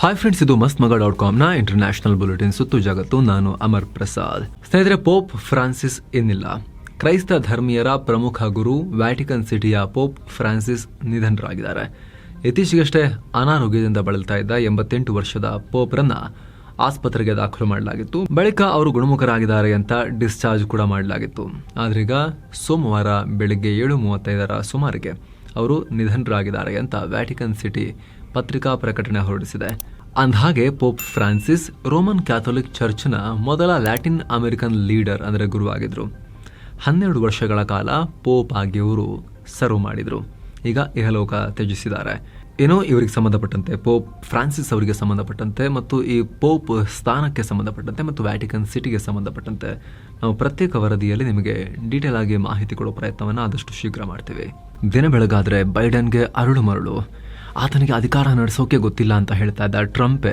Hi friends ಇದು ಮಸ್ತ್ ಮಗ ಡಾಟ್ ಕಾಮ್ನ ಇಂಟರ್ನ್ಯಾಷನಲ್ ಬುಲೆಟಿನ್ ಸುತ್ತು ಜಗತ್ತು. ನಾನು ಅಮರ್ ಪ್ರಸಾದ್. ಸ್ನೇಹಿತರೆ ಪೋಪ್ ಫ್ರಾನ್ಸಿಸ್ ಏನಿಲ್ಲ. ಕ್ರೈಸ್ತ ಧರ್ಮೀಯರ ಪ್ರಮುಖ ಗುರು ವ್ಯಾಟಿಕನ್ ಸಿಟಿಯ ಪೋಪ್ ಫ್ರಾನ್ಸಿಸ್ ನಿಧನರಾಗಿದ್ದಾರೆ. ಇತ್ತೀಚೆಗಷ್ಟೇ ಅನಾರೋಗ್ಯದಿಂದ ಬಳಲ್ತಾ ಇದ್ದ ಎಂಬತ್ತೆಂಟು ವರ್ಷದ ಪೋಪ್ರನ್ನ ಆಸ್ಪತ್ರೆಗೆ ದಾಖಲು ಮಾಡಲಾಗಿತ್ತು. ಬಳಿಕ ಅವರು ಗುಣಮುಖರಾಗಿದ್ದಾರೆ ಅಂತ ಡಿಸ್ಚಾರ್ಜ್ ಕೂಡ ಮಾಡಲಾಗಿತ್ತು. ಆದ್ರೀಗ ಸೋಮವಾರ ಬೆಳಿಗ್ಗೆ ಏಳು ಮೂವತ್ತೈದರ ಸುಮಾರಿಗೆ ಅವರು ನಿಧನರಾಗಿದ್ದಾರೆ ಅಂತ ವ್ಯಾಟಿಕನ್ ಸಿಟಿ ಪತ್ರಿಕಾ ಪ್ರಕಟಣೆ ಹೊರಡಿಸಿದೆ. ಅಂದಹಾಗೆ ಪೋಪ್ ಫ್ರಾನ್ಸಿಸ್ ರೋಮನ್ ಕ್ಯಾಥೋಲಿಕ್ ಚರ್ಚ್ನ ಮೊದಲ ಲ್ಯಾಟಿನ್ ಅಮೆರಿಕನ್ ಲೀಡರ್ ಅಂದರೆ ಗುರುವಾಗಿದ್ದರು ಹನ್ನೆರಡು ವರ್ಷಗಳ ಕಾಲ ಪೋಪ್ ಆಗಿ ಇವರು ಸರ್ವ್ ಮಾಡಿದರು. ಈಗ ಇಹಲೋಕ ತ್ಯಜಿಸಿದ್ದಾರೆ. ಏನೋ ಇವರಿಗೆ ಸಂಬಂಧಪಟ್ಟಂತೆ, ಪೋಪ್ ಫ್ರಾನ್ಸಿಸ್ ಅವರಿಗೆ ಸಂಬಂಧಪಟ್ಟಂತೆ ಮತ್ತು ಈ ಪೋಪ್ ಸ್ಥಾನಕ್ಕೆ ಸಂಬಂಧಪಟ್ಟಂತೆ ಮತ್ತು ವ್ಯಾಟಿಕನ್ ಸಿಟಿಗೆ ಸಂಬಂಧಪಟ್ಟಂತೆ ನಾವು ಪ್ರತ್ಯೇಕ ವರದಿಯಲ್ಲಿ ನಿಮಗೆ ಡೀಟೇಲ್ ಆಗಿ ಮಾಹಿತಿ ಕೊಡೋ ಪ್ರಯತ್ನವನ್ನು ಆದಷ್ಟು ಶೀಘ್ರ ಮಾಡ್ತೀವಿ. ದಿನ ಬೆಳಗಾದರೆ ಬೈಡನ್ಗೆ ಅರಳು ಮರಳು. ಆತನಿಗೆ ಅಧಿಕಾರ ನಡೆಸೋಕೆ ಗೊತ್ತಿಲ್ಲ ಅಂತ ಹೇಳ್ತಾ ಇದ್ದ ಟ್ರಂಪೇ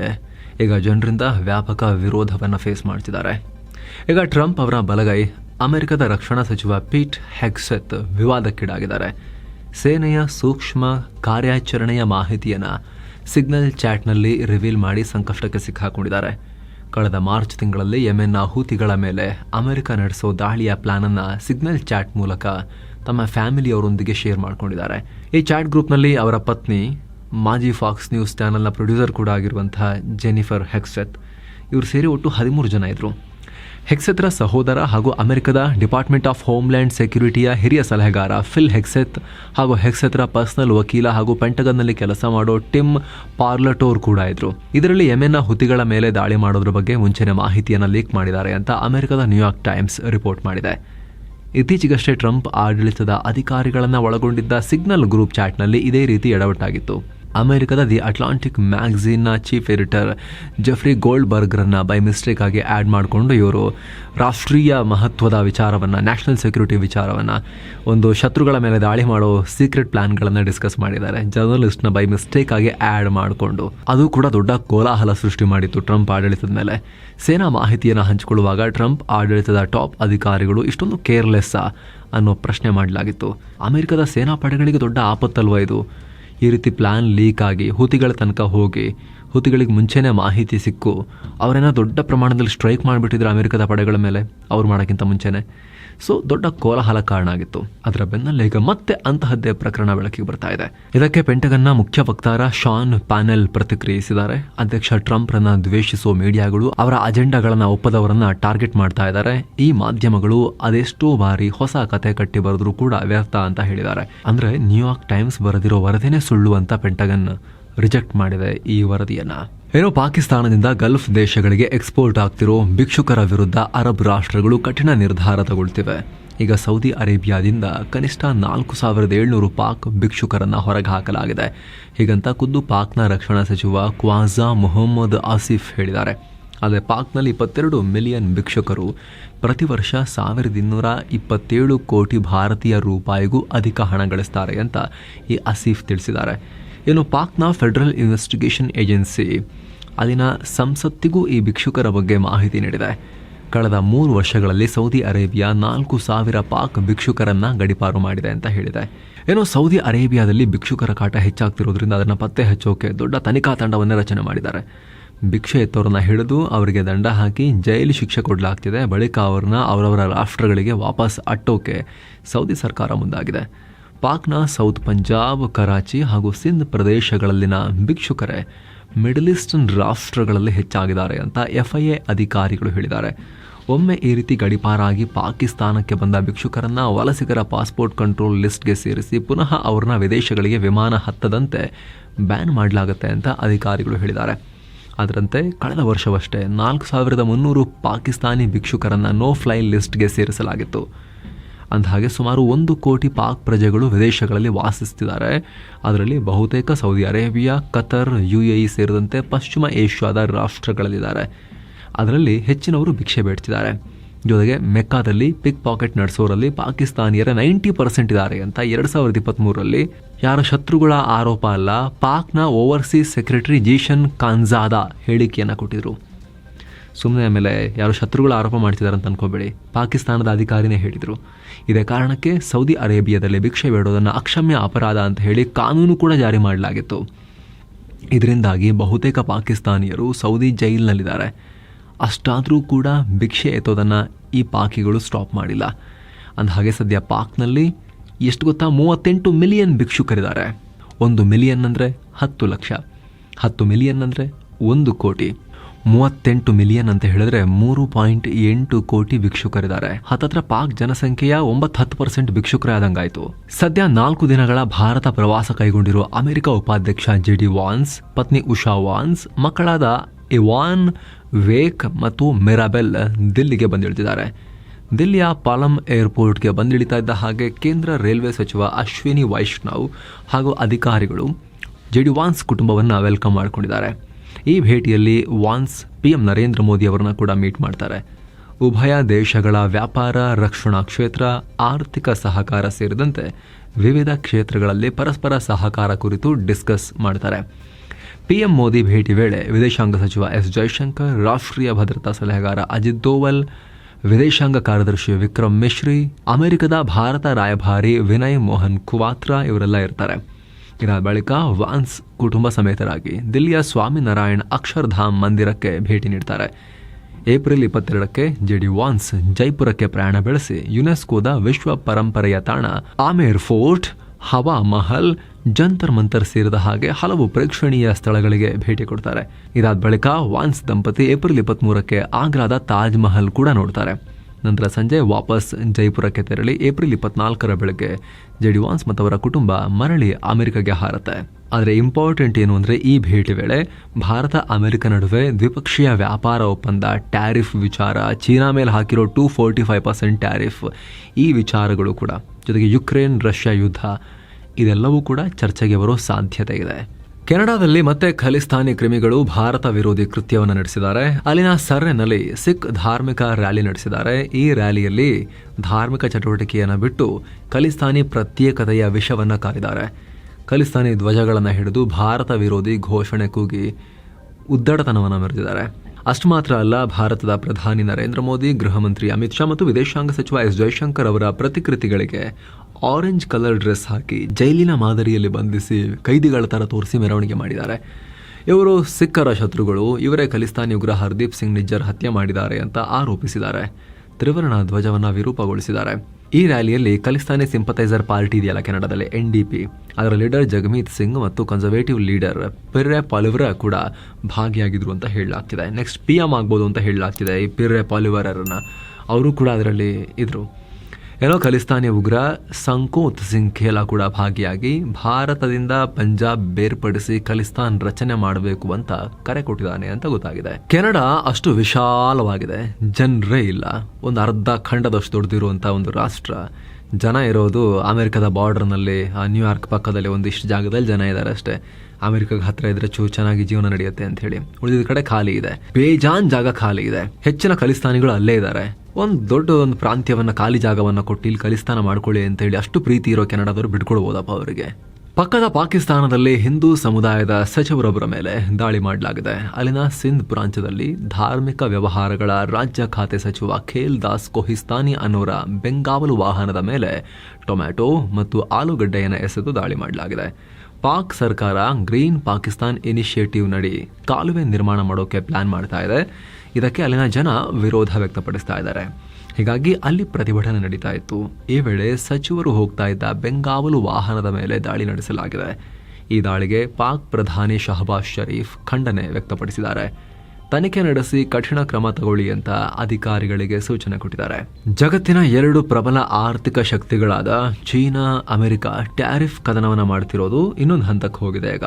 ಈಗ ಜನರಿಂದ ವ್ಯಾಪಕ ವಿರೋಧವನ್ನು ಫೇಸ್ ಮಾಡ್ತಿದ್ದಾರೆ. ಈಗ ಟ್ರಂಪ್ ಅವರ ಬಲಗೈ ಅಮೆರಿಕದ ರಕ್ಷಣಾ ಸಚಿವ ಪೀಟ್ ಹೆಗ್ಸೆತ್ ವಿವಾದಕ್ಕೀಡಾಗಿದ್ದಾರೆ. ಸೇನೆಯ ಸೂಕ್ಷ್ಮ ಕಾರ್ಯಾಚರಣೆಯ ಮಾಹಿತಿಯನ್ನು ಸಿಗ್ನಲ್ ಚಾಟ್ನಲ್ಲಿ ರಿವೀಲ್ ಮಾಡಿ ಸಂಕಷ್ಟಕ್ಕೆ ಸಿಕ್ಕಾಕೊಂಡಿದ್ದಾರೆ. ಕಳೆದ ಮಾರ್ಚ್ ತಿಂಗಳಲ್ಲಿ ಯೆಮೆನ್ನ ಆಹುತಿಗಳ ಮೇಲೆ ಅಮೆರಿಕ ನಡೆಸೋ ದಾಳಿಯ ಪ್ಲಾನನ್ನು ಸಿಗ್ನಲ್ ಚಾಟ್ ಮೂಲಕ ತಮ್ಮ ಫ್ಯಾಮಿಲಿಯವರೊಂದಿಗೆ ಶೇರ್ ಮಾಡ್ಕೊಂಡಿದ್ದಾರೆ. ಈ ಚಾಟ್ ಗ್ರೂಪ್ನಲ್ಲಿ ಅವರ ಪತ್ನಿ ಮಾಜಿ ಫಾಕ್ಸ್ ನ್ಯೂಸ್ ಚಾನೆಲ್ನ ಪ್ರೊಡ್ಯೂಸರ್ ಕೂಡ ಆಗಿರುವಂತಹ ಜೆನಿಫರ್ ಹೆಕ್ಸೆತ್ ಇವರು ಸೇರಿ ಒಟ್ಟು ಹದಿಮೂರು ಜನ ಇದ್ದರು ಹೆಕ್ಸೆತ್ರ ಸಹೋದರ ಹಾಗೂ ಅಮೆರಿಕದ ಡಿಪಾರ್ಟ್ಮೆಂಟ್ ಆಫ್ ಹೋಮ್ಲ್ಯಾಂಡ್ ಸೆಕ್ಯೂರಿಟಿಯ ಹಿರಿಯ ಸಲಹೆಗಾರ ಫಿಲ್ ಹೆಕ್ಸೆತ್ ಹಾಗೂ ಹೆಕ್ಸೆತ್ರ ಪರ್ಸನಲ್ ವಕೀಲ ಹಾಗೂ ಪೆಂಟಗನ್ನಲ್ಲಿ ಕೆಲಸ ಮಾಡೋ ಟಿಮ್ ಪಾರ್ಲಟೋರ್ ಕೂಡ ಇದ್ರು. ಇದರಲ್ಲಿ ಎಮೆನ್ನ ಹುತಿಗಳ ಮೇಲೆ ದಾಳಿ ಮಾಡೋದ್ರ ಬಗ್ಗೆ ಮುಂಚೆನೆ ಮಾಹಿತಿಯನ್ನು ಲೀಕ್ ಮಾಡಿದ್ದಾರೆ ಅಂತ ಅಮೆರಿಕದ ನ್ಯೂಯಾರ್ಕ್ ಟೈಮ್ಸ್ ರಿಪೋರ್ಟ್ ಮಾಡಿದೆ. ಇತ್ತೀಚೆಗಷ್ಟೇ ಟ್ರಂಪ್ ಆಡಳಿತದ ಅಧಿಕಾರಿಗಳನ್ನು ಒಳಗೊಂಡಿದ್ದ ಸಿಗ್ನಲ್ ಗ್ರೂಪ್ ಚಾಟ್ನಲ್ಲಿ ಇದೇ ರೀತಿ ಎಡವಟ್ಟಾಗಿತ್ತು. ಅಮೆರಿಕದ ದಿ ಅಟ್ಲಾಂಟಿಕ್ ಮ್ಯಾಗ್ಝೀನ್ನ ಚೀಫ್ ಎಡಿಟರ್ ಜೆಫ್ರಿ ಗೋಲ್ಡ್ ಬರ್ಗ್ರನ್ನ ಬೈ ಮಿಸ್ಟೇಕ್ ಆಗಿ ಆ್ಯಡ್ ಮಾಡಿಕೊಂಡು ಇವರು ರಾಷ್ಟ್ರೀಯ ಮಹತ್ವದ ವಿಚಾರವನ್ನು ನ್ಯಾಷನಲ್ ಸೆಕ್ಯೂರಿಟಿ ವಿಚಾರವನ್ನು, ಒಂದು ಶತ್ರುಗಳ ಮೇಲೆ ದಾಳಿ ಮಾಡೋ ಸೀಕ್ರೆಟ್ ಪ್ಲ್ಯಾನ್ಗಳನ್ನು ಡಿಸ್ಕಸ್ ಮಾಡಿದ್ದಾರೆ. ಜರ್ನಲಿಸ್ಟ್ನ ಬೈ ಮಿಸ್ಟೇಕ್ ಆಗಿ ಆ್ಯಡ್ ಮಾಡಿಕೊಂಡು. ಅದು ಕೂಡ ದೊಡ್ಡ ಕೋಲಾಹಲ ಸೃಷ್ಟಿ ಮಾಡಿತ್ತು ಟ್ರಂಪ್ ಆಡಳಿತದ ಮೇಲೆ. ಸೇನಾ ಮಾಹಿತಿಯನ್ನು ಹಂಚಿಕೊಳ್ಳುವಾಗ ಟ್ರಂಪ್ ಆಡಳಿತದ ಟಾಪ್ ಅಧಿಕಾರಿಗಳು ಇಷ್ಟೊಂದು ಕೇರ್ಲೆಸ್ಸಾ ಅನ್ನೋ ಪ್ರಶ್ನೆ ಮಾಡಲಾಗಿತ್ತು. ಅಮೆರಿಕದ ಸೇನಾ ಪಡೆಗಳಿಗೆ ದೊಡ್ಡ ಆಪತ್ತಲ್ವ ಇದು? ಈ ರೀತಿ ಪ್ಲ್ಯಾನ್ ಲೀಕ್ ಆಗಿ ಹುತಿಗಳ ತನಕ ಹೋಗಿ ಹುತಿಗಳಿಗೆ ಮುಂಚೆನೇ ಮಾಹಿತಿ ಸಿಕ್ಕು. ಅವರೇನೋ ದೊಡ್ಡ ಪ್ರಮಾಣದಲ್ಲಿ ಸ್ಟ್ರೈಕ್ ಮಾಡಿಬಿಟ್ಟಿದ್ರು ಅಮೆರಿಕದ ಪಡೆಗಳ ಮೇಲೆ. ಅವ್ರು ಮಾಡೋಕ್ಕಿಂತ ಮುಂಚೆನೇ. ಸೊ ದೊಡ್ಡ ಕೋಲಾಹಲ ಕಾರಣ ಆಗಿತ್ತು. ಅದರ ಬೆನ್ನಲ್ಲೇ ಈಗ ಮತ್ತೆ ಅಂತಹದ್ದೇ ಪ್ರಕರಣ ಬೆಳಕಿಗೆ ಬರ್ತಾ ಇದೆ. ಇದಕ್ಕೆ ಪೆಂಟಗನ್ನ ಮುಖ್ಯ ವಕ್ತಾರ ಶಾನ್ ಪ್ಯಾನೆಲ್ ಪ್ರತಿಕ್ರಿಯಿಸಿದ್ದಾರೆ. ಅಧ್ಯಕ್ಷ ಟ್ರಂಪ್ ರನ್ನ ದ್ವೇಷಿಸುವ ಮೀಡಿಯಾಗಳು ಅವರ ಅಜೆಂಡಾಗಳನ್ನ ಒಪ್ಪದವರನ್ನ ಟಾರ್ಗೆಟ್ ಮಾಡ್ತಾ ಇದ್ದಾರೆ. ಈ ಮಾಧ್ಯಮಗಳು ಅದೆಷ್ಟೋ ಬಾರಿ ಹೊಸ ಕತೆ ಕಟ್ಟಿ ಬರೆದ್ರು ಕೂಡ ವ್ಯರ್ಥ ಅಂತ ಹೇಳಿದ್ದಾರೆ. ಅಂದ್ರೆ ನ್ಯೂಯಾರ್ಕ್ ಟೈಮ್ಸ್ ಬರೆದಿರೋ ವರದಿನೇ ಸುಳ್ಳು ಅಂತ ಪೆಂಟಗನ್ ರಿಜೆಕ್ಟ್ ಮಾಡಿದೆ ಈ ವರದಿಯನ್ನ. ಏನೋ ಪಾಕಿಸ್ತಾನದಿಂದ ಗಲ್ಫ್ ದೇಶಗಳಿಗೆ ಎಕ್ಸ್ಪೋರ್ಟ್ ಆಗ್ತಿರೋ ಭಿಕ್ಷುಕರ ವಿರುದ್ಧ ಅರಬ್ ರಾಷ್ಟ್ರಗಳು ಕಠಿಣ ನಿರ್ಧಾರ ತಗೊಳ್ತಿವೆ. ಈಗ ಸೌದಿ ಅರೇಬಿಯಾದಿಂದ ಕನಿಷ್ಠ ನಾಲ್ಕು ಸಾವಿರದ ಏಳ್ನೂರು ಪಾಕ್ ಭಿಕ್ಷುಕರನ್ನು ಹೊರಗೆ ಹಾಕಲಾಗಿದೆ. ಹೀಗಂತ ಖುದ್ದು ಪಾಕ್ನ ರಕ್ಷಣಾ ಸಚಿವ ಕ್ವಾಜಾ ಮೊಹಮ್ಮದ್ ಆಸಿಫ್ ಹೇಳಿದ್ದಾರೆ. ಆದರೆ ಪಾಕ್ನಲ್ಲಿ ಇಪ್ಪತ್ತೆರಡು ಮಿಲಿಯನ್ ಭಿಕ್ಷುಕರು ಪ್ರತಿ ವರ್ಷ ಸಾವಿರದ ಇನ್ನೂರ ಇಪ್ಪತ್ತೇಳು ಕೋಟಿ ಭಾರತೀಯ ರೂಪಾಯಿಗೂ ಅಧಿಕ ಹಣ ಗಳಿಸ್ತಾರೆ ಅಂತ ಈ ಆಸಿಫ್ ತಿಳಿಸಿದ್ದಾರೆ. ಇನ್ನು ಪಾಕ್ನ ಫೆಡರಲ್ ಇನ್ವೆಸ್ಟಿಗೇಷನ್ ಏಜೆನ್ಸಿ ಅಲ್ಲಿನ ಸಂಸತ್ತಿಗೂ ಈ ಭಿಕ್ಷುಕರ ಬಗ್ಗೆ ಮಾಹಿತಿ ನೀಡಿದೆ. ಕಳೆದ ಮೂರು ವರ್ಷಗಳಲ್ಲಿ ಸೌದಿ ಅರೇಬಿಯಾ ನಾಲ್ಕು ಸಾವಿರ ಪಾಕ್ ಭಿಕ್ಷುಕರನ್ನ ಗಡಿಪಾರು ಮಾಡಿದೆ ಅಂತ ಹೇಳಿದೆ. ಏನೋ ಸೌದಿ ಅರೇಬಿಯಾದಲ್ಲಿ ಭಿಕ್ಷುಕರ ಕಾಟ ಹೆಚ್ಚಾಗ್ತಿರೋದ್ರಿಂದ ಅದನ್ನು ಪತ್ತೆ ಹಚ್ಚೋಕೆ ದೊಡ್ಡ ತನಿಖಾ ತಂಡವನ್ನೇ ರಚನೆ ಮಾಡಿದ್ದಾರೆ. ಭಿಕ್ಷೆ ಎತ್ತೋರನ್ನ ಹಿಡಿದು ಅವರಿಗೆ ದಂಡ ಹಾಕಿ ಜೈಲು ಶಿಕ್ಷೆ ಕೊಡಲಾಗ್ತಿದೆ. ಬಳಿಕ ಅವ್ರನ್ನ ಅವರವರ ರಾಷ್ಟ್ರಗಳಿಗೆ ವಾಪಸ್ ಅಟ್ಟೋಕೆ ಸೌದಿ ಸರ್ಕಾರ ಮುಂದಾಗಿದೆ. ಪಾಕ್ನ ಸೌತ್ ಪಂಜಾಬ್, ಕರಾಚಿ ಹಾಗೂ ಸಿಂಧ್ ಪ್ರದೇಶಗಳಲ್ಲಿನ ಭಿಕ್ಷುಕರೇ ಮಿಡಲ್ ಈಸ್ಟರ್ನ್ ರಾಷ್ಟ್ರಗಳಲ್ಲಿ ಹೆಚ್ಚಾಗಿದ್ದಾರೆ ಅಂತ ಎಫ್ ಐ ಎ ಅಧಿಕಾರಿಗಳು ಹೇಳಿದ್ದಾರೆ. ಒಮ್ಮೆ ಈ ರೀತಿ ಗಡಿಪಾರಾಗಿ ಪಾಕಿಸ್ತಾನಕ್ಕೆ ಬಂದ ಭಿಕ್ಷುಕರನ್ನ ವಲಸಿಗರ ಪಾಸ್ಪೋರ್ಟ್ ಕಂಟ್ರೋಲ್ ಲಿಸ್ಟ್ಗೆ ಸೇರಿಸಿ ಪುನಃ ಅವ್ರನ್ನ ವಿದೇಶಗಳಿಗೆ ವಿಮಾನ ಹತ್ತದಂತೆ ಬ್ಯಾನ್ ಮಾಡಲಾಗುತ್ತೆ ಅಂತ ಅಧಿಕಾರಿಗಳು ಹೇಳಿದ್ದಾರೆ. ಅದರಂತೆ ಕಳೆದ ವರ್ಷವಷ್ಟೇ ನಾಲ್ಕು ಸಾವಿರದ ಮುನ್ನೂರು ಪಾಕಿಸ್ತಾನಿ ಭಿಕ್ಷುಕರನ್ನು ನೋ ಫ್ಲೈ ಲಿಸ್ಟ್ಗೆ ಸೇರಿಸಲಾಗಿತ್ತು. ಅಂದಹಾಗೆ ಸುಮಾರು ಒಂದು ಕೋಟಿ ಪಾಕ್ ಪ್ರಜೆಗಳು ವಿದೇಶಗಳಲ್ಲಿ ವಾಸಿಸ್ತಿದ್ದಾರೆ ಅದರಲ್ಲಿ ಬಹುತೇಕ Saudi Arabia, Qatar U A E ಸೇರಿದಂತೆ ಪಶ್ಚಿಮ ಏಷ್ಯಾದ ರಾಷ್ಟ್ರಗಳಲ್ಲಿದ್ದಾರೆ. ಅದರಲ್ಲಿ ಹೆಚ್ಚಿನವರು ಭಿಕ್ಷೆ ಬೇಡ್ತಿದ್ದಾರೆ. ಜೊತೆಗೆ ಮೆಕ್ಕಾದಲ್ಲಿ ಪಿಕ್ ಪಾಕೆಟ್ ನಡೆಸೋರಲ್ಲಿ ಪಾಕಿಸ್ತಾನಿಯರ ನೈಂಟಿ ಪರ್ಸೆಂಟ್ ಇದ್ದಾರೆ ಅಂತ ಎರಡು ಸಾವಿರದ ಇಪ್ಪತ್ತ್ಮೂರರಲ್ಲಿ ಯಾರ ಶತ್ರುಗಳ ಆರೋಪ ಅಲ್ಲ, ಪಾಕ್ನ ಓವರ್ಸೀಸ್ ಸೆಕ್ರೆಟರಿ ಜೀಶನ್ ಕಾನ್ಜಾದಾ ಹೇಳಿಕೆಯನ್ನು ಕೊಟ್ಟಿದ್ರು. ಸುಮ್ಮನೆ ಆಮೇಲೆ ಯಾರು ಶತ್ರುಗಳು ಆರೋಪ ಮಾಡ್ತಿದ್ದಾರೆ ಅಂತ ಅನ್ಕೋಬೇಡಿ. ಪಾಕಿಸ್ತಾನದ ಅಧಿಕಾರಿನೇ ಹೇಳಿದರು. ಇದೇ ಕಾರಣಕ್ಕೆ ಸೌದಿ ಅರೇಬಿಯಾದಲ್ಲಿ ಭಿಕ್ಷೆ ಬೇಡೋದನ್ನು ಅಕ್ಷಮ್ಯ ಅಪರಾಧ ಅಂತ ಹೇಳಿ ಕಾನೂನು ಕೂಡ ಜಾರಿ ಮಾಡಲಾಗಿತ್ತು. ಇದರಿಂದಾಗಿ ಬಹುತೇಕ ಪಾಕಿಸ್ತಾನಿಯರು ಸೌದಿ ಜೈಲಿನಲ್ಲಿದ್ದಾರೆ. ಅಷ್ಟಾದರೂ ಕೂಡ ಭಿಕ್ಷೆ ಎತ್ತೋದನ್ನು ಈ ಪಾಕಿಗಳು ಸ್ಟಾಪ್ ಮಾಡಿಲ್ಲ. ಅಂದಹಾಗೆ ಸದ್ಯ ಪಾಕ್ನಲ್ಲಿ ಎಷ್ಟು ಗೊತ್ತಾ ಮೂವತ್ತೆಂಟು ಮಿಲಿಯನ್ ಭಿಕ್ಷುಕರಿದ್ದಾರೆ. ಒಂದು ಮಿಲಿಯನ್ ಅಂದರೆ ಹತ್ತು ಲಕ್ಷ. ಹತ್ತು ಮಿಲಿಯನ್ ಅಂದರೆ ಒಂದು ಕೋಟಿ. ಮೂವತ್ತೆಂಟು ಮಿಲಿಯನ್ ಅಂತ ಹೇಳಿದ್ರೆ ಮೂರು ಪಾಯಿಂಟ್ ಎಂಟು ಕೋಟಿ ಭಿಕ್ಷುಕರಿದ್ದಾರೆ. ಹತ್ತತ್ರ ಪಾಕ್ ಜನಸಂಖ್ಯೆಯ ಒಂಬತ್ತು ಹತ್ತು ಪರ್ಸೆಂಟ್ ಭಿಕ್ಷುಕರಾದಂಗಾಯಿತು. ಸದ್ಯ ನಾಲ್ಕು ದಿನಗಳ ಭಾರತ ಪ್ರವಾಸ ಕೈಗೊಂಡಿರುವ ಅಮೆರಿಕ ಉಪಾಧ್ಯಕ್ಷ ಜೆ ಡಿ ವಾನ್ಸ್, ಪತ್ನಿ ಉಷಾ ವಾನ್ಸ್, ಮಕ್ಕಳಾದ ಇವಾನ್, ವೇಕ್ ಮತ್ತು ಮೆರಾಬೆಲ್ ದಿಲ್ಲಿಗೆ ಬಂದಿಳಿದಿದ್ದಾರೆ. ದಿಲ್ಲಿಯ ಪಾಲಂ ಏರ್ಪೋರ್ಟ್ಗೆ ಬಂದಿಳಿತಾ ಇದ್ದ ಹಾಗೆ ಕೇಂದ್ರ ರೈಲ್ವೆ ಸಚಿವ ಅಶ್ವಿನಿ ವೈಷ್ಣವ್ ಹಾಗೂ ಅಧಿಕಾರಿಗಳು ಜೆ ಡಿ ವಾನ್ಸ್ ಕುಟುಂಬವನ್ನು ವೆಲ್ಕಮ್ ಮಾಡಿಕೊಂಡಿದ್ದಾರೆ. ಈ ಭೇಟಿಯಲ್ಲಿ Vance P M Narendra Modi ಅವರನ್ನ ಕೂಡ ಮೀಟ್ ಮಾಡ್ತಾರೆ. ಉಭಯ ದೇಶಗಳ ವ್ಯಾಪಾರ, ರಕ್ಷಣಾ ಕ್ಷೇತ್ರ, ಆರ್ಥಿಕ ಸಹಕಾರ ಸೇರಿದಂತೆ ವಿವಿಧ ಕ್ಷೇತ್ರಗಳಲ್ಲಿ ಪರಸ್ಪರ ಸಹಕಾರ ಕುರಿತು ಡಿಸ್ಕಸ್ ಮಾಡ್ತಾರೆ. ಪಿಎಂ ಮೋದಿ ಭೇಟಿ ವೇಳೆ ವಿದೇಶಾಂಗ ಸಚಿವ ಎಸ್ ಜೈಶಂಕರ್, ರಾಷ್ಟ್ರೀಯ ಭದ್ರತಾ ಸಲಹೆಗಾರ ಅಜಿತ್ ದೋವಲ್, ವಿದೇಶಾಂಗ ಕಾರ್ಯದರ್ಶಿ ವಿಕ್ರಮ್ ಮಿಶ್ರಿ, ಅಮೆರಿಕದ ಭಾರತ ರಾಯಭಾರಿ ವಿನಯ್ ಮೋಹನ್ ಕುವಾತ್ರಾ ಇವರೆಲ್ಲ ಇರ್ತಾರೆ. ಇದಾದ ಬಳಿಕ ವಾನ್ಸ್ ಕುಟುಂಬ ಸಮೇತರಾಗಿ ದಿಲ್ಲಿಯ ಸ್ವಾಮಿನಾರಾಯಣ್ ಅಕ್ಷರ್ಧಾಮ್ ಮಂದಿರಕ್ಕೆ ಭೇಟಿ ನೀಡ್ತಾರೆ. ಏಪ್ರಿಲ್ ಇಪ್ಪತ್ತೆರಡಕ್ಕೆ ಜೆಡಿ ವಾನ್ಸ್ ಜೈಪುರಕ್ಕೆ ಪ್ರಯಾಣ ಬೆಳೆಸಿ ಯುನೆಸ್ಕೋದ ವಿಶ್ವ ಪರಂಪರೆಯ ತಾಣ ಆಮೇರ್ ಫೋರ್ಟ್, ಹವಾ ಮಹಲ್, ಜಂತರ್ ಮಂತರ್ ಸೇರಿದ ಹಾಗೆ ಹಲವು ಪ್ರೇಕ್ಷಣೀಯ ಸ್ಥಳಗಳಿಗೆ ಭೇಟಿ ಕೊಡ್ತಾರೆ. ಇದಾದ ಬಳಿಕ ವಾನ್ಸ್ ದಂಪತಿ ಏಪ್ರಿಲ್ ಇಪ್ಪತ್ಮೂರಕ್ಕೆ ಆಗ್ರಾದ ತಾಜ್ ಮಹಲ್ ಕೂಡ ನೋಡ್ತಾರೆ. ನಂತರ ಸಂಜೆ ವಾಪಸ್ ಜೈಪುರಕ್ಕೆ ತೆರಳಿ ಏಪ್ರಿಲ್ ಇಪ್ಪತ್ನಾಲ್ಕರ ಬೆಳಗ್ಗೆ ಜೆಡಿವಾನ್ಸ್ ಮತ್ತು ಅವರ ಕುಟುಂಬ ಮರಳಿ ಅಮೆರಿಕಗೆ ಹಾರತ್ತೆ. ಆದರೆ ಇಂಪಾರ್ಟೆಂಟ್ ಏನು ಅಂದರೆ ಈ ಭೇಟಿ ವೇಳೆ ಭಾರತ ಅಮೆರಿಕ ನಡುವೆ ದ್ವಿಪಕ್ಷೀಯ ವ್ಯಾಪಾರ ಒಪ್ಪಂದ, ಟ್ಯಾರಿಫ್ ವಿಚಾರ, ಚೀನಾ ಮೇಲೆ ಹಾಕಿರೋ two forty five percent tariff ಈ ವಿಚಾರಗಳು ಕೂಡ. ಜೊತೆಗೆ ಯುಕ್ರೇನ್, ರಷ್ಯಾ ಯುದ್ಧ, ಇದೆಲ್ಲವೂ ಕೂಡ ಚರ್ಚೆಗೆ ಬರೋ ಸಾಧ್ಯತೆ ಇದೆ. ಕೆನಡಾದಲ್ಲಿ ಮತ್ತೆ ಖಲಿಸ್ತಾನಿ ಕ್ರಿಮಿಗಳು ಭಾರತ ವಿರೋಧಿ ಕೃತ್ಯವನ್ನು ನಡೆಸಿದ್ದಾರೆ. ಅಲ್ಲಿನ ಸರ್ರೆನಲ್ಲಿ ಸಿಖ್ ಧಾರ್ಮಿಕ ರ್ಯಾಲಿ ನಡೆಸಿದ್ದಾರೆ. ಈ ರ್ಯಾಲಿಯಲ್ಲಿ ಧಾರ್ಮಿಕ ಚಟುವಟಿಕೆಯನ್ನು ಬಿಟ್ಟು ಖಲಿಸ್ತಾನಿ ಪ್ರತ್ಯೇಕತೆಯ ವಿಷವನ್ನು ಕಾರಿದ್ದಾರೆ. ಖಲಿಸ್ತಾನಿ ಧ್ವಜಗಳನ್ನು ಹಿಡಿದು ಭಾರತ ವಿರೋಧಿ ಘೋಷಣೆ ಕೂಗಿ ಉದ್ದಡತನವನ್ನು ಮೆರೆದಿದ್ದಾರೆ. ಅಷ್ಟು ಮಾತ್ರ ಅಲ್ಲ, ಭಾರತದ ಪ್ರಧಾನಿ ನರೇಂದ್ರ ಮೋದಿ ಗೃಹ ಮಂತ್ರಿ ಅಮಿತ್ ಶಾ ಮತ್ತು ವಿದೇಶಾಂಗ ಸಚಿವ ಎಸ್ ಜೈಶಂಕರ್ ಅವರ ಪ್ರತಿಕೃತಿಗಳಿಗೆ ಆರೆಂಜ್ ಕಲರ್ ಡ್ರೆಸ್ ಹಾಕಿ ಜೈಲಿನ ಮಾದರಿಯಲ್ಲಿ ಬಂಧಿಸಿ ಕೈದಿಗಳ ಥರ ತೋರಿಸಿ ಮೆರವಣಿಗೆ ಮಾಡಿದ್ದಾರೆ. ಇವರು ಸಿಖ್ಖರ ಶತ್ರುಗಳು, ಇವರೇ ಖಲಿಸ್ತಾನಿ ಉಗ್ರ ಹರ್ದೀಪ್ ಸಿಂಗ್ ನಿಜ್ಜರ್ ಹತ್ಯೆ ಮಾಡಿದ್ದಾರೆ ಅಂತ ಆರೋಪಿಸಿದ್ದಾರೆ. ತ್ರಿವರ್ಣ ಧ್ವಜವನ್ನು ವಿರೂಪಗೊಳಿಸಿದ್ದಾರೆ. ಈ ರ್ಯಾಲಿಯಲ್ಲಿ ಖಲಿಸ್ತಾನಿ ಸಿಂಪತೈಸರ್ ಪಾರ್ಟಿ ಇದೆಯಲ್ಲ ಕೆನಡಾದಲ್ಲಿ, ಎನ್ ಡಿ ಪಿ. ಅದರ ಲೀಡರ್ ಜಗಮೀತ್ ಸಿಂಗ್ ಮತ್ತು ಕನ್ಸರ್ವೇಟಿವ್ ಲೀಡರ್ ಪಿರ್ರೆ ಪಾಲಿವರ ಕೂಡ ಭಾಗಿಯಾಗಿದ್ರು ಅಂತ ಹೇಳಲಾಗ್ತಿದೆ. ನೆಕ್ಸ್ಟ್ ಪಿ ಎಂ ಆಗ್ಬೋದು ಅಂತ ಹೇಳಲಾಗ್ತಿದೆ ಈ ಪಿರ್ರೆ ಪಾಲಿವರನ್ನ. ಅವರು ಕೂಡ ಅದರಲ್ಲಿ ಇದ್ರು. ಏನೋ ಖಲಿಸ್ತಾನಿ ಉಗ್ರ ಸಂಕೋತ್ ಸಿಂಗ್ ಖೇಲಾ ಕೂಡ ಭಾಗಿಯಾಗಿ ಭಾರತದಿಂದ ಪಂಜಾಬ್ ಬೇರ್ಪಡಿಸಿ ಖಲಿಸ್ತಾನ್ ರಚನೆ ಮಾಡಬೇಕು ಅಂತ ಕರೆ ಕೊಟ್ಟಿದ್ದಾನೆ ಅಂತ ಗೊತ್ತಾಗಿದೆ ಕೆನಡಾ ಅಷ್ಟು ವಿಶಾಲವಾಗಿದೆ ಜನರೇ ಇಲ್ಲ ಒಂದು ಅರ್ಧ ಖಂಡದಷ್ಟು ದೊಡ್ಡದಿರುವಂಥ ಒಂದು ರಾಷ್ಟ್ರ ಜನ ಇರೋದು ಅಮೆರಿಕದ ಬಾರ್ಡರ್ನಲ್ಲಿ ನ್ಯೂಯಾರ್ಕ್ ಪಕ್ಕದಲ್ಲಿ ಒಂದಿಷ್ಟು ಜಾಗದಲ್ಲಿ ಜನ ಇದ್ದಾರೆ ಅಷ್ಟೇ ಅಮೆರಿಕಾಗೆ ಹತ್ರ ಇದ್ರೆ ಚೂ ಚೆನ್ನಾಗಿ ಜೀವನ ನಡೆಯುತ್ತೆ ಅಂತ ಹೇಳಿ ಉಳಿದ ಕಡೆ ಖಾಲಿ ಇದೆ ಬೇಜಾನ್ ಜಾಗ ಖಾಲಿ ಇದೆ ಹೆಚ್ಚಿನ ಖಲಿಸ್ತಾನಿಗಳು ಅಲ್ಲೇ ಇದ್ದಾರೆ ಒಂದು ದೊಡ್ಡ ಒಂದು ಪ್ರಾಂತ್ಯವನ್ನು, ಖಾಲಿ ಜಾಗವನ್ನು ಕೊಟ್ಟು ಇಲ್ಲಿ ಕಲಿಸ್ತಾನ ಮಾಡ್ಕೊಳ್ಳಿ ಅಂತ ಹೇಳಿ ಅಷ್ಟು ಪ್ರೀತಿ ಇರೋ ಕೆನಡಾದವರು ಬಿಟ್ಕೊಳ್ಬೋದಪ್ಪ ಅವರಿಗೆ. ಪಕ್ಕದ ಪಾಕಿಸ್ತಾನದಲ್ಲಿ ಹಿಂದೂ ಸಮುದಾಯದ ಸಚಿವರೊಬ್ಬರ ಮೇಲೆ ದಾಳಿ ಮಾಡಲಾಗಿದೆ. ಅಲ್ಲಿನ ಸಿಂಧ್ ಪ್ರಾಂತ್ಯದಲ್ಲಿ ಧಾರ್ಮಿಕ ವ್ಯವಹಾರಗಳ ರಾಜ್ಯ ಖಾತೆ ಸಚಿವ ಖೇಲ್ ದಾಸ್ ಕೊಹಿಸ್ತಾನಿ ಅನ್ನೋರ ಬೆಂಗಾವಲು ವಾಹನದ ಮೇಲೆ ಟೊಮ್ಯಾಟೊ ಮತ್ತು ಆಲೂಗಡ್ಡೆಯನ್ನು ಎಸೆದು ದಾಳಿ ಮಾಡಲಾಗಿದೆ. ಪಾಕ್ ಸರ್ಕಾರ ಗ್ರೀನ್ ಪಾಕಿಸ್ತಾನ್ ಇನಿಷಿಯೇಟಿವ್ ನಡಿ ಕಾಲುವೆ ನಿರ್ಮಾಣ ಮಾಡೋಕೆ ಪ್ಲಾನ್ ಮಾಡ್ತಾ ಇದೆ. ಇದಕ್ಕೆ ಅಲ್ಲಿನ ಜನ ವಿರೋಧ ವ್ಯಕ್ತಪಡಿಸ್ತಾ ಇದ್ದಾರೆ. ಹೀಗಾಗಿ ಅಲ್ಲಿ ಪ್ರತಿಭಟನೆ ನಡೀತಾ ಇತ್ತು. ಈ ವೇಳೆ ಸಚಿವರು ಹೋಗ್ತಾ ಇದ್ದ ಬೆಂಗಾವಲು ವಾಹನದ ಮೇಲೆ ದಾಳಿ ನಡೆಸಲಾಗಿದೆ. ಈ ದಾಳಿಗೆ ಪಾಕ್ ಪ್ರಧಾನಿ ಶಹಬಾಜ್ ಶರೀಫ್ ಖಂಡನೆ ವ್ಯಕ್ತಪಡಿಸಿದ್ದಾರೆ. ತನಿಖೆ ನಡೆಸಿ ಕಠಿಣ ಕ್ರಮ ತಗೊಳ್ಳಿ ಅಂತ ಅಧಿಕಾರಿಗಳಿಗೆ ಸೂಚನೆ ಕೊಟ್ಟಿದ್ದಾರೆ. ಜಗತ್ತಿನ ಎರಡು ಪ್ರಬಲ ಆರ್ಥಿಕ ಶಕ್ತಿಗಳಾದ ಚೀನಾ, ಅಮೆರಿಕ ಟ್ಯಾರಿಫ್ ಕದನವನ್ನು ಮಾಡ್ತಿರೋದು ಇನ್ನೊಂದು ಹಂತಕ್ಕೆ ಹೋಗಿದೆ ಈಗ.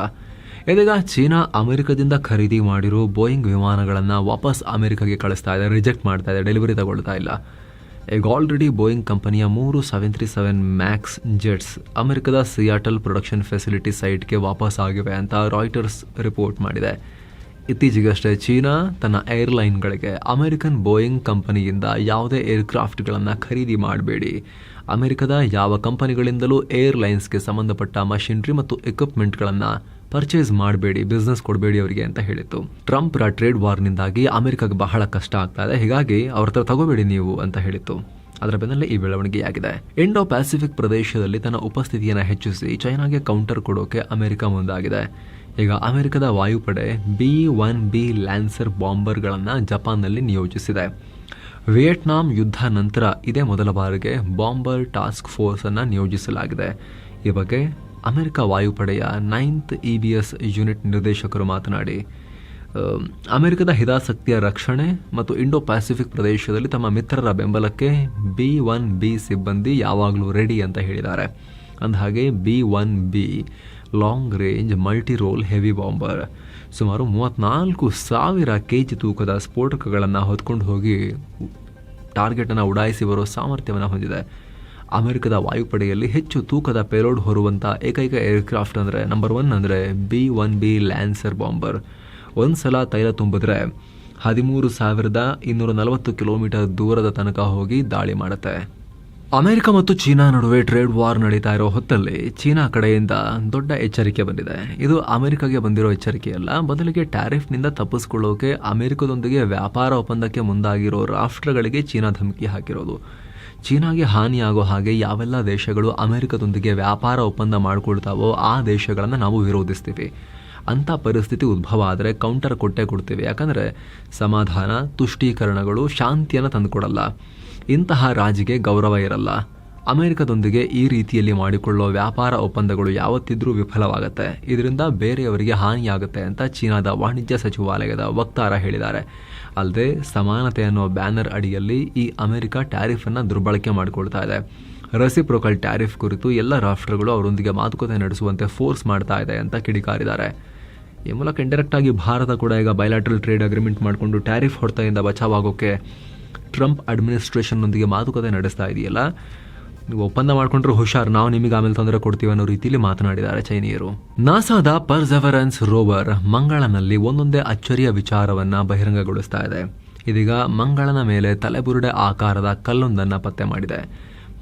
ಇದೀಗ ಚೀನಾ ಅಮೆರಿಕದಿಂದ ಖರೀದಿ ಮಾಡಿರೋ ಬೋಯಿಂಗ್ ವಿಮಾನಗಳನ್ನು ವಾಪಸ್ ಅಮೆರಿಕಗೆ ಕಳಿಸ್ತಾ ಇದೆ, ರಿಜೆಕ್ಟ್ ಮಾಡ್ತಾ ಇದೆ, ಡೆಲಿವರಿ ತಗೊಳ್ತಾ ಇಲ್ಲ. ಈಗ ಆಲ್ರೆಡಿ ಬೋಯಿಂಗ್ ಕಂಪನಿಯ ಮೂರು seven three seven max jets ಅಮೆರಿಕದ ಸಿಯಾಟಲ್ ಪ್ರೊಡಕ್ಷನ್ ಫೆಸಿಲಿಟಿ ಸೈಟ್ಗೆ ವಾಪಸ್ ಆಗಿವೆ ಅಂತ ರಾಯ್ಟರ್ಸ್ ರಿಪೋರ್ಟ್ ಮಾಡಿದೆ. ಇತ್ತೀಚೆಗಷ್ಟೇ ಚೀನಾ ತನ್ನ ಏರ್ಲೈನ್ಗಳಿಗೆ ಅಮೆರಿಕನ್ ಬೋಯಿಂಗ್ ಕಂಪನಿಯಿಂದ ಯಾವುದೇ ಏರ್ಕ್ರಾಫ್ಟ್ಗಳನ್ನು ಖರೀದಿ ಮಾಡಬೇಡಿ. ಅಮೆರಿಕದ ಯಾವ ಕಂಪನಿಗಳಿಂದಲೂ ಏರ್ಲೈನ್ಸ್ಗೆ ಸಂಬಂಧಪಟ್ಟ ಮಷಿನ್ರಿ ಮತ್ತು ಎಕ್ವಿಪ್ಮೆಂಟ್ಗಳನ್ನು ಪರ್ಚೇಸ್ ಮಾಡಬೇಡಿ ಬಿಸ್ನೆಸ್ ಕೊಡಬೇಡಿ ಅವರಿಗೆ ಅಂತ ಹೇಳಿತ್ತು. ಟ್ರಂಪ್ರ ಟ್ರೇಡ್ ವಾರ್ನಿಂದಾಗಿ ಅಮೆರಿಕಾಗೆ ಬಹಳ ಕಷ್ಟ ಆಗ್ತಾ ಇದೆ, ಹೀಗಾಗಿ ಅವ್ರ ಹತ್ರ ತಗೋಬೇಡಿ ನೀವು ಅಂತ ಹೇಳಿತ್ತು. ಅದರ ಬೆನ್ನಲ್ಲೇ ಈ ಬೆಳವಣಿಗೆಯಾಗಿದೆ ಇಂಡೋ ಪ್ಯಾಸಿಫಿಕ್ ಪ್ರದೇಶದಲ್ಲಿ ತನ್ನ ಉಪಸ್ಥಿತಿಯನ್ನು ಹೆಚ್ಚಿಸಿ ಚೈನಾಗೆ ಕೌಂಟರ್ ಕೊಡೋಕೆ ಅಮೆರಿಕ ಮುಂದಾಗಿದೆ. ಈಗ ಅಮೆರಿಕದ ವಾಯುಪಡೆ ಬಿ ಒನ್ ಬಿ ಲ್ಯಾನ್ಸರ್ ಬಾಂಬರ್ಗಳನ್ನು ಜಪಾನ್ನಲ್ಲಿ ನಿಯೋಜಿಸಿದೆ. ವಿಯೆಟ್ನಾಂ ಯುದ್ಧ ನಂತರ ಇದೇ ಮೊದಲ ಬಾರಿಗೆ ಬಾಂಬರ್ ಟಾಸ್ಕ್ ಫೋರ್ಸನ್ನು ನಿಯೋಜಿಸಲಾಗಿದೆ. ಈ ಬಗ್ಗೆ ಅಮೆರಿಕ ವಾಯುಪಡೆಯ ninth E B S unit ನಿರ್ದೇಶಕರು ಮಾತನಾಡಿ ಅಮೆರಿಕದ ಹಿತಾಸಕ್ತಿಯ ರಕ್ಷಣೆ ಮತ್ತು ಇಂಡೋ ಪ್ಯಾಸಿಫಿಕ್ ಪ್ರದೇಶದಲ್ಲಿ ತಮ್ಮ ಮಿತ್ರರ ಬೆಂಬಲಕ್ಕೆ ಬಿ ಒನ್ ಬಿ ಸಿಬ್ಬಂದಿ ಯಾವಾಗಲೂ ರೆಡಿ ಅಂತ ಹೇಳಿದ್ದಾರೆ. ಅಂದಹಾಗೆ, B one B long range multi role heavy bomber ಸುಮಾರು ಮೂವತ್ತ್ನಾಲ್ಕು ಸಾವಿರ ಕೆ ಜಿ ತೂಕದ ಸ್ಫೋಟಕಗಳನ್ನು ಹೊತ್ಕೊಂಡು ಹೋಗಿ ಟಾರ್ಗೆಟನ್ನು ಉಡಾಯಿಸಿ ಬರೋ ಸಾಮರ್ಥ್ಯವನ್ನು ಹೊಂದಿದೆ. ಅಮೆರಿಕದ ವಾಯುಪಡೆಯಲ್ಲಿ ಹೆಚ್ಚು ತೂಕದ ಪೇಲೋಡ್ ಹೊರುವಂಥ ಏಕೈಕ ಏರ್ಕ್ರಾಫ್ಟ್ ಅಂದರೆ ನಂಬರ್ ಒನ್ ಅಂದರೆ B one B Lancer bomber. ಒಂದು ಸಲ ತೈಲ ತುಂಬಿದ್ರೆ ಹದಿಮೂರು ಸಾವಿರದ ಇನ್ನೂರ ನಲವತ್ತು ಕಿಲೋಮೀಟರ್ ದೂರದ ತನಕ ಹೋಗಿ ದಾಳಿ ಮಾಡುತ್ತೆ. ಅಮೆರಿಕ ಮತ್ತು ಚೀನಾ ನಡುವೆ ಟ್ರೇಡ್ ವಾರ್ ನಡೀತಾ ಇರೋ ಹೊತ್ತಲ್ಲಿ ಚೀನಾ ಕಡೆಯಿಂದ ದೊಡ್ಡ ಎಚ್ಚರಿಕೆ ಬಂದಿದೆ. ಇದು ಅಮೆರಿಕಗೆ ಬಂದಿರೋ ಎಚ್ಚರಿಕೆಯಲ್ಲ, ಬದಲಿಗೆ ಟ್ಯಾರಿಫ್ನಿಂದ ತಪ್ಪಿಸ್ಕೊಳ್ಳೋಕೆ ಅಮೆರಿಕದೊಂದಿಗೆ ವ್ಯಾಪಾರ ಒಪ್ಪಂದಕ್ಕೆ ಮುಂದಾಗಿರೋ ರಾಷ್ಟ್ರಗಳಿಗೆ ಚೀನಾ ಧಮಕಿ ಹಾಕಿರೋದು. ಚೀನಾಗೆ ಹಾನಿಯಾಗೋ ಹಾಗೆ ಯಾವೆಲ್ಲ ದೇಶಗಳು ಅಮೆರಿಕದೊಂದಿಗೆ ವ್ಯಾಪಾರ ಒಪ್ಪಂದ ಮಾಡಿಕೊಳ್ತಾವೋ ಆ ದೇಶಗಳನ್ನು ನಾವು ವಿರೋಧಿಸ್ತೀವಿ. ಅಂಥ ಪರಿಸ್ಥಿತಿ ಉದ್ಭವ ಆದರೆ ಕೌಂಟರ್ ಕೊಟ್ಟೆ ಕೊಡ್ತೀವಿ. ಯಾಕಂದರೆ ಸಮಾಧಾನ, ತುಷ್ಟೀಕರಣಗಳು ಶಾಂತಿಯನ್ನು ತಂದುಕೊಡಲ್ಲ. ಇಂತಹ ರಾಜಿಗೆ ಗೌರವ ಇರಲ್ಲ. ಅಮೆರಿಕದೊಂದಿಗೆ ಈ ರೀತಿಯಲ್ಲಿ ಮಾಡಿಕೊಳ್ಳೋ ವ್ಯಾಪಾರ ಒಪ್ಪಂದಗಳು ಯಾವತ್ತಿದ್ರೂ ವಿಫಲವಾಗುತ್ತೆ. ಇದರಿಂದ ಬೇರೆಯವರಿಗೆ ಹಾನಿಯಾಗುತ್ತೆ ಅಂತ ಚೀನಾದ ವಾಣಿಜ್ಯ ಸಚಿವಾಲಯದ ವಕ್ತಾರ ಹೇಳಿದ್ದಾರೆ. ಅಲ್ಲದೆ ಸಮಾನತೆ ಅನ್ನೋ ಬ್ಯಾನರ್ ಅಡಿಯಲ್ಲಿ ಈ ಅಮೆರಿಕ ಟ್ಯಾರಿಫನ್ನು ದುರ್ಬಳಕೆ ಮಾಡಿಕೊಳ್ತಾ ಇದೆ. ರಸಿಪ್ರೋಕಲ್ ಟ್ಯಾರಿಫ್ ಕುರಿತು ಎಲ್ಲ ರಾಷ್ಟ್ರಗಳು ಅವರೊಂದಿಗೆ ಮಾತುಕತೆ ನಡೆಸುವಂತೆ ಫೋರ್ಸ್ ಮಾಡ್ತಾ ಇದೆ ಅಂತ ಕಿಡಿಕಾರಿದ್ದಾರೆ. ಈ ಮೂಲಕ ಇಂಡೈರೆಕ್ಟ್ ಆಗಿ ಭಾರತ ಕೂಡ ಈಗ ಬಯಲಾಟ್ರಲ್ ಟ್ರೇಡ್ ಅಗ್ರಿಮೆಂಟ್ ಮಾಡಿಕೊಂಡು ಟ್ಯಾರಿಫ್ ಹೊಡ್ತಾಯಿಂದ ಬಚಾವಾಗೋಕ್ಕೆ ಟ್ರಂಪ್ ಅಡ್ಮಿನಿಸ್ಟ್ರೇಷನ್ನೊಂದಿಗೆ ಮಾತುಕತೆ ನಡೆಸ್ತಾ ಇದೆಯಲ್ಲ? ನೀವು ಒಪ್ಪಂದ ಮಾಡ್ಕೊಂಡ್ರೆ ಹುಷಾರ್, ನಾವು ನಿಮಗೆ ಆಮೇಲೆ ತೊಂದರೆ ಕೊಡ್ತೀವಿ ಅನ್ನೋ ರೀತಿಯಲ್ಲಿ ಮಾತನಾಡಿದ್ದಾರೆ ಚೈನೀಯರು. ನಾಸಾದ ಪರ್ಸೆವರೆನ್ಸ್ ರೋವರ್ ಮಂಗಳನಲ್ಲಿ ಒಂದೊಂದೇ ಅಚ್ಚರಿಯ ವಿಚಾರವನ್ನ ಬಹಿರಂಗಗೊಳಿಸ್ತಾ ಇದೆ. ಇದೀಗ ಮಂಗಳನ ಮೇಲೆ ತಲೆಬುರುಡೆ ಆಕಾರದ ಕಲ್ಲೊಂದನ್ನು ಪತ್ತೆ ಮಾಡಿದೆ.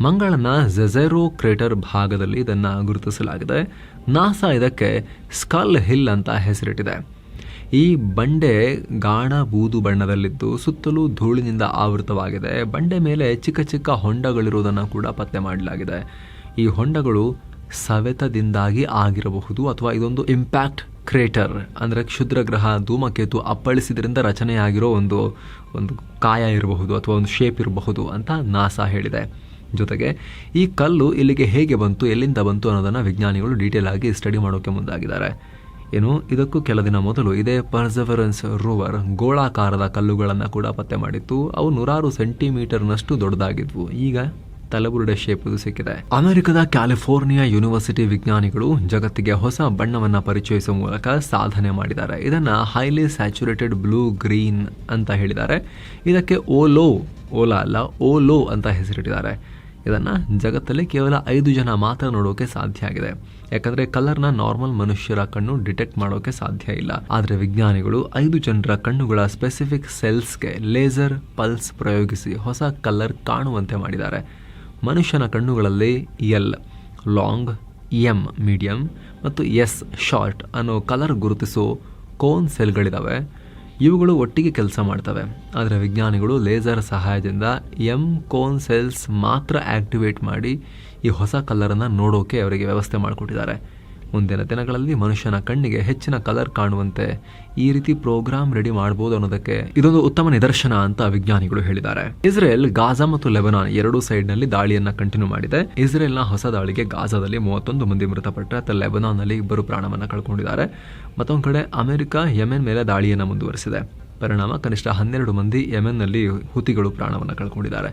ಮಂಗಳನ ಜೆಝೆರೋ ಕ್ರೇಟರ್ ಭಾಗದಲ್ಲಿ ಇದನ್ನು ಗುರುತಿಸಲಾಗಿದೆ. ನಾಸಾ ಇದಕ್ಕೆ ಸ್ಕಲ್ ಹಿಲ್ ಅಂತ ಹೆಸರಿಟ್ಟಿದೆ. ಈ ಬಂಡೆ ಗಾಣ ಬೂದು ಬಣ್ಣದಲ್ಲಿದ್ದು ಸುತ್ತಲೂ ಧೂಳಿನಿಂದ ಆವೃತವಾಗಿದೆ. ಬಂಡೆ ಮೇಲೆ ಚಿಕ್ಕ ಚಿಕ್ಕ ಹೊಂಡಗಳಿರುವುದನ್ನು ಕೂಡ ಪತ್ತೆ ಮಾಡಲಾಗಿದೆ. ಈ ಹೊಂಡಗಳು ಸವೆತದಿಂದಾಗಿ ಆಗಿರಬಹುದು ಅಥವಾ ಇದೊಂದು ಇಂಪ್ಯಾಕ್ಟ್ ಕ್ರೇಟರ್ ಅಂದರೆ ಕ್ಷುದ್ರ ಗ್ರಹ ಧೂಮಕೇತು ಅಪ್ಪಳಿಸಿದ್ರಿಂದ ರಚನೆಯಾಗಿರೋ ಒಂದು ಒಂದು ಕಾಯ ಇರಬಹುದು ಅಥವಾ ಒಂದು ಶೇಪ್ ಇರಬಹುದು ಅಂತ ನಾಸಾ ಹೇಳಿದೆ. ಜೊತೆಗೆ ಈ ಕಲ್ಲು ಇಲ್ಲಿಗೆ ಹೇಗೆ ಬಂತು, ಎಲ್ಲಿಂದ ಬಂತು ಅನ್ನೋದನ್ನು ವಿಜ್ಞಾನಿಗಳು ಡೀಟೇಲ್ ಆಗಿ ಸ್ಟಡಿ ಮಾಡೋಕ್ಕೆ ಮುಂದಾಗಿದ್ದಾರೆ. ಏನು? ಇದಕ್ಕೂ ಕೆಲ ದಿನ ಮೊದಲು ಇದೇ ಪರ್ಸವರೆನ್ಸ್ ರೋವರ್ ಗೋಳಾಕಾರದ ಕಲ್ಲುಗಳನ್ನು ಕೂಡ ಪತ್ತೆ ಮಾಡಿತ್ತು. ಅವು ನೂರಾರು ಸೆಂಟಿಮೀಟರ್ನಷ್ಟು ದೊಡ್ಡದಾಗಿದ್ವು. ಈಗ ತಲೆಬುರುಡೆ ಶೇಪ್ ಸಿಕ್ಕಿದೆ. ಅಮೆರಿಕದ ಕ್ಯಾಲಿಫೋರ್ನಿಯಾ ಯೂನಿವರ್ಸಿಟಿ ವಿಜ್ಞಾನಿಗಳು ಜಗತ್ತಿಗೆ ಹೊಸ ಬಣ್ಣವನ್ನ ಪರಿಚಯಿಸುವ ಮೂಲಕ ಸಾಧನೆ ಮಾಡಿದ್ದಾರೆ. ಇದನ್ನ ಹೈಲಿ ಸ್ಯಾಚುರೇಟೆಡ್ ಬ್ಲೂ ಗ್ರೀನ್ ಅಂತ ಹೇಳಿದ್ದಾರೆ. ಇದಕ್ಕೆ ಓಲೋ ಓಲಾ ಅಲ್ಲ ಓಲೋ ಅಂತ ಹೆಸರಿಟ್ಟಿದ್ದಾರೆ. ಇದನ್ನು ಜಗತ್ತಲ್ಲಿ ಕೇವಲ ಐದು ಜನ ಮಾತ್ರ ನೋಡೋಕೆ ಸಾಧ್ಯ ಆಗಿದೆ. ಯಾಕಂದರೆ ಕಲರ್ನ ನಾರ್ಮಲ್ ಮನುಷ್ಯರ ಕಣ್ಣು ಡಿಟೆಕ್ಟ್ ಮಾಡೋಕೆ ಸಾಧ್ಯ ಇಲ್ಲ. ಆದರೆ ವಿಜ್ಞಾನಿಗಳು ಐದು ಜನರ ಕಣ್ಣುಗಳ ಸ್ಪೆಸಿಫಿಕ್ ಸೆಲ್ಸ್ಗೆ ಲೇಸರ್, ಪಲ್ಸ್ ಪ್ರಯೋಗಿಸಿ ಹೊಸ ಕಲರ್ ಕಾಣುವಂತೆ ಮಾಡಿದ್ದಾರೆ. ಮನುಷ್ಯನ ಕಣ್ಣುಗಳಲ್ಲಿ ಎಲ್, ಲಾಂಗ್, ಎಂ, ಮೀಡಿಯಂ ಮತ್ತು ಎಸ್, ಶಾರ್ಟ್ ಅನ್ನೋ ಕಲರ್ ಗುರುತಿಸೋ ಕೋನ್ ಸೆಲ್ಗಳಿದಾವೆ. ಇವುಗಳು ಒಟ್ಟಿಗೆ ಕೆಲಸ ಮಾಡ್ತವೆ. ಆದರೆ ವಿಜ್ಞಾನಿಗಳು ಲೇಸರ್ ಸಹಾಯದಿಂದ ಎಂ ಕೋನ್ ಸೆಲ್ಸ್ ಮಾತ್ರ ಆಕ್ಟಿವೇಟ್ ಮಾಡಿ ಈ ಹೊಸ ಕಲ್ಲರನ್ನು ನೋಡೋಕೆ ಅವರಿಗೆ ವ್ಯವಸ್ಥೆ ಮಾಡಿಕೊಟ್ಟಿದ್ದಾರೆ. ಮುಂದಿನ ದಿನಗಳಲ್ಲಿ ಮನುಷ್ಯನ ಕಣ್ಣಿಗೆ ಹೆಚ್ಚಿನ ಕಲರ್ ಕಾಣುವಂತೆ ಈ ರೀತಿ ಪ್ರೋಗ್ರಾಮ್ ರೆಡಿ ಮಾಡಬಹುದು ಅನ್ನೋದಕ್ಕೆ ಇದೊಂದು ಉತ್ತಮ ನಿದರ್ಶನ ಅಂತ ವಿಜ್ಞಾನಿಗಳು ಹೇಳಿದ್ದಾರೆ. ಇಸ್ರೇಲ್, ಗಾಜಾ ಮತ್ತು ಲೆಬನಾನ್ ಎರಡು ಸೈಡ್ನಲ್ಲಿ ದಾಳಿಯನ್ನ ಕಂಟಿನ್ಯೂ ಮಾಡಿದೆ. ಇಸ್ರೇಲ್ನ ಹೊಸ ದಾಳಿಗೆ ಗಾಜಾದಲ್ಲಿ ಮೂವತ್ತೊಂದು ಮಂದಿ ಮೃತಪಟ್ಟರೆ ಅಥವಾ ಲೆಬನಾನ್ನಲ್ಲಿ ಇಬ್ಬರು ಪ್ರಾಣವನ್ನ ಕಳ್ಕೊಂಡಿದ್ದಾರೆ. ಮತ್ತೊಂದು ಕಡೆ ಅಮೆರಿಕ, ಯೆಮೆನ್ ಮೇಲೆ ದಾಳಿಯನ್ನು ಮುಂದುವರಿಸಿದೆ. ಪರಿಣಾಮ ಕನಿಷ್ಠ ಹನ್ನೆರಡು ಮಂದಿ ಯೆಮೆನ್ನಲ್ಲಿ ಹುತಿಗಳು ಪ್ರಾಣವನ್ನು ಕಳ್ಕೊಂಡಿದ್ದಾರೆ.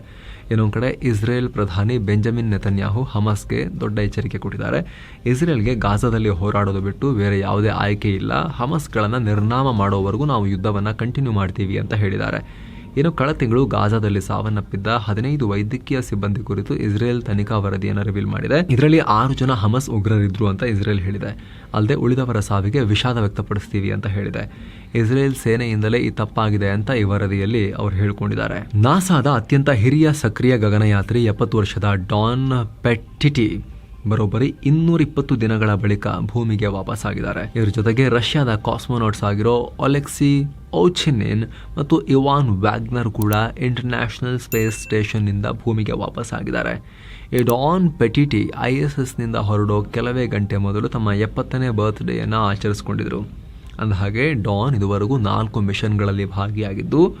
ಇನ್ನೊಂದು ಕಡೆ ಇಸ್ರೇಲ್ ಪ್ರಧಾನಿ ಬೆಂಜಮಿನ್ ನೆತನ್ಯಾಹು ಹಮಾಸ್ಗೆ ದೊಡ್ಡ ಎಚ್ಚರಿಕೆ ಕೊಟ್ಟಿದ್ದಾರೆ. ಇಸ್ರೇಲ್ಗೆ ಗಾಜಾದಲ್ಲಿ ಹೋರಾಡೋದು ಬಿಟ್ಟು ಬೇರೆ ಯಾವುದೇ ಆಯ್ಕೆ ಇಲ್ಲ. ಹಮಾಸ್ಗಳನ್ನು ನಿರ್ನಾಮ ಮಾಡೋವರೆಗೂ ನಾವು ಯುದ್ಧವನ್ನು ಕಂಟಿನ್ಯೂ ಮಾಡ್ತೀವಿ ಅಂತ ಹೇಳಿದ್ದಾರೆ. ಇನ್ನು ಕಳೆದ ತಿಂಗಳು ಗಾಜಾದಲ್ಲಿ ಸಾವನ್ನಪ್ಪಿದ್ದ ಹದಿನೈದು ವೈದ್ಯಕೀಯ ಸಿಬ್ಬಂದಿ ಕುರಿತು ಇಸ್ರೇಲ್ ತನಿಖಾ ವರದಿಯನ್ನು ರಿವೀಲ್ ಮಾಡಿದೆ. ಇದರಲ್ಲಿ ಆರು ಜನ ಹಮಸ್ ಉಗ್ರರಿದ್ರು ಅಂತ ಇಸ್ರೇಲ್ ಹೇಳಿದೆ. ಅಲ್ಲದೆ ಉಳಿದವರ ಸಾವಿಗೆ ವಿಷಾದ ವ್ಯಕ್ತಪಡಿಸ್ತೀವಿ ಅಂತ ಹೇಳಿದೆ. ಇಸ್ರೇಲ್ ಸೇನೆಯಿಂದಲೇ ಈ ತಪ್ಪಾಗಿದೆ ಅಂತ ಈ ವರದಿಯಲ್ಲಿ ಅವರು ಹೇಳಿಕೊಂಡಿದ್ದಾರೆ. ನಾಸಾದ ಅತ್ಯಂತ ಹಿರಿಯ ಸಕ್ರಿಯ ಗಗನಯಾತ್ರಿ ಎಪ್ಪತ್ತು ವರ್ಷದ ಡಾನ್ ಪೆಟ್ಟಿಟಿ ಬರೋಬ್ಬರಿ ಇನ್ನೂರ ಇಪ್ಪತ್ತು ದಿನಗಳ ಬಳಿಕ ಭೂಮಿಗೆ ವಾಪಸ್ ಆಗಿದ್ದಾರೆ. ಇವರ ಜೊತೆಗೆ ರಷ್ಯಾದ ಕಾಸ್ಮೋನಾಟ್ಸ್ ಆಗಿರೋ ಒಲೆಕ್ಸಿ ಓಚಿನಿನ್ ಮತ್ತು ಇವಾನ್ ವ್ಯಾಗ್ನರ್ ಕೂಡ ಇಂಟರ್ನ್ಯಾಷನಲ್ ಸ್ಪೇಸ್ ಸ್ಟೇಷನ್ನಿಂದ ಭೂಮಿಗೆ ವಾಪಸ್ ಆಗಿದ್ದಾರೆ. ಈ ಡಾನ್ ಪೆಟಿಟಿ ಐ ಎಸ್ ಎಸ್ನಿಂದ ಹೊರಡೋ ಕೆಲವೇ ಗಂಟೆ ಮೊದಲು ತಮ್ಮ ಎಪ್ಪತ್ತನೇ ಬರ್ತ್ಡೇಯನ್ನು ಆಚರಿಸ್ಕೊಂಡಿದ್ರು. ಅಂದಹಾಗೆ ಡಾನ್ ಇದುವರೆಗೂ ನಾಲ್ಕು ಮಿಷನ್ಗಳಲ್ಲಿ ಭಾಗಿಯಾಗಿದ್ದು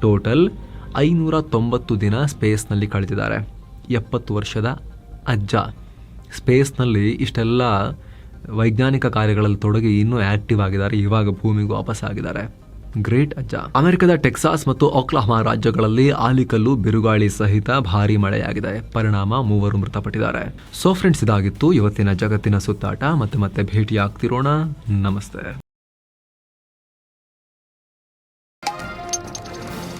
ಟೋಟಲ್ ಐನೂರ ತೊಂಬತ್ತು ದಿನ ಸ್ಪೇಸ್ನಲ್ಲಿ ಕಳೆದಿದ್ದಾರೆ. ಎಪ್ಪತ್ತು ವರ್ಷದ ಅಜ್ಜ. ಸ್ಪೇಸ್ನಲ್ಲಿ ಇಷ್ಟೆಲ್ಲ ವೈಜ್ಞಾನಿಕ ಕಾರ್ಯಗಳಲ್ಲಿ ತೊಡಗಿ ಇನ್ನೂ ಆಕ್ಟಿವ್ ಆಗಿದ್ದಾರೆ. ಇವಾಗ ಭೂಮಿಗೆ ವಾಪಸ್ ಆಗಿದ್ದಾರೆ. ಗ್ರೇಟ್ ಅಜ್ಜ. ಅಮೆರಿಕದ ಟೆಕ್ಸಾಸ್ ಮತ್ತು ಒಕ್ಲಹಮಾ ರಾಜ್ಯಗಳಲ್ಲಿ ಆಲಿಕಲ್ಲು, ಬಿರುಗಾಳಿ ಸಹಿತ ಭಾರಿ ಮಳೆಯಾಗಿದೆ. ಪರಿಣಾಮ ಮೂವರು ಮೃತಪಟ್ಟಿದ್ದಾರೆ. ಸೊ ಫ್ರೆಂಡ್ಸ್, ಇದಾಗಿತ್ತು ಇವತ್ತಿನ ಜಗತ್ತಿನ ಸುತ್ತಾಟ. ಮತ್ತೆ ಮತ್ತೆ ಭೇಟಿಯಾಗ್ತಿರೋಣ. ನಮಸ್ತೆ.